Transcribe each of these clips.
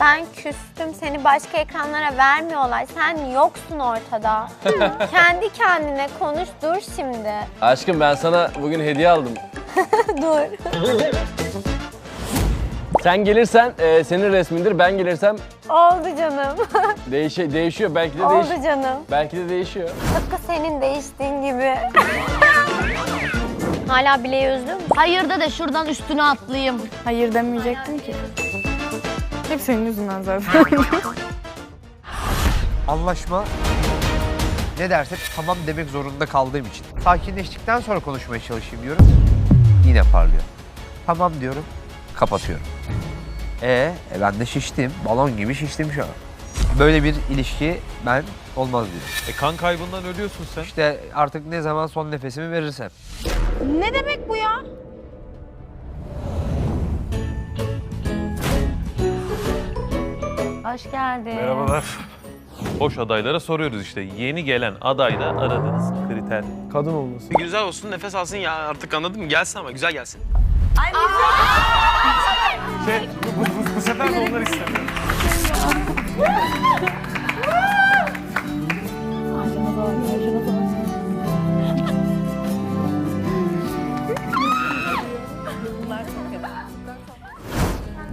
Ben küstüm. Seni başka ekranlara vermiyorlar. Sen yoksun ortada. Kendi kendine konuş. Dur şimdi. Aşkım ben sana bugün hediye aldım. Dur. Sen gelirsen e, senin resmindir. Ben gelirsem Oldu canım. değişe, değişiyor. Belki de değiş Oldu canım. belki de değişiyor. Tıpkı senin değiştiğin gibi. Hala bileği özlüyor musun? Hayır da de şuradan üstüne atlayayım. Hayır demeyecektim ki. Hep senin yüzünden zaten. Anlaşma ne dersek tamam demek zorunda kaldığım için. Sakinleştikten sonra konuşmaya çalışayım diyorum. Yine parlıyor. Tamam diyorum. Kapatıyorum. E, e ben de şiştim. Balon gibi şiştim şu an. Böyle bir ilişki ben olmaz diyorum. E kan kaybından ölüyorsun sen. İşte artık ne zaman son nefesimi verirsem. Ne demek bu ya? Hoş geldin. Merhabalar. Boş adaylara soruyoruz işte. Yeni gelen adayda aradığınız kriter. Kadın olması. Güzel olsun, nefes alsın ya artık anladın mı? Gelsin ama güzel gelsin. Bu sefer de onlar istemiyor.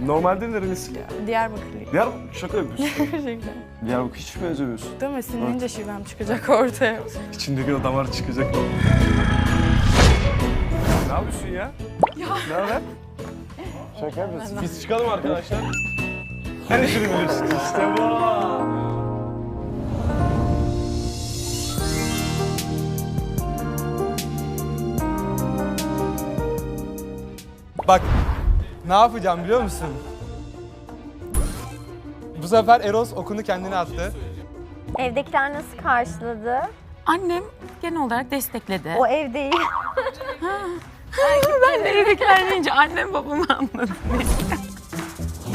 Normalde nerelisin? Diyarbakırlıyım. Diyarbakır şaka yapıyorsun. Gerçekten. Diyarbakır hiç benzemiyorsun. Değil mi? Sinirlince şivem çıkacak ortaya. İçindeki o damar çıkacak. ne yapıyorsun ya? Ne haber? Şaka yapıyorsun. Biz çıkalım arkadaşlar. Her işini bilirsin. İşte bu. Bak ne yapacağım biliyor musun? Bu sefer Eros okunu kendine attı. Evdekiler nasıl karşıladı? Annem genel olarak destekledi. O ev değil. ben de evdekiler deyince annem babamı anladım.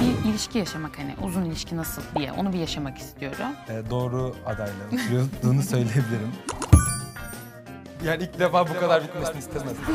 bir ilişki yaşamak hani uzun ilişki nasıl diye onu bir yaşamak istiyorum. Ee, doğru adayla olduğunu söyleyebilirim. Yani ilk defa bu kadar bitmesini istemezdim.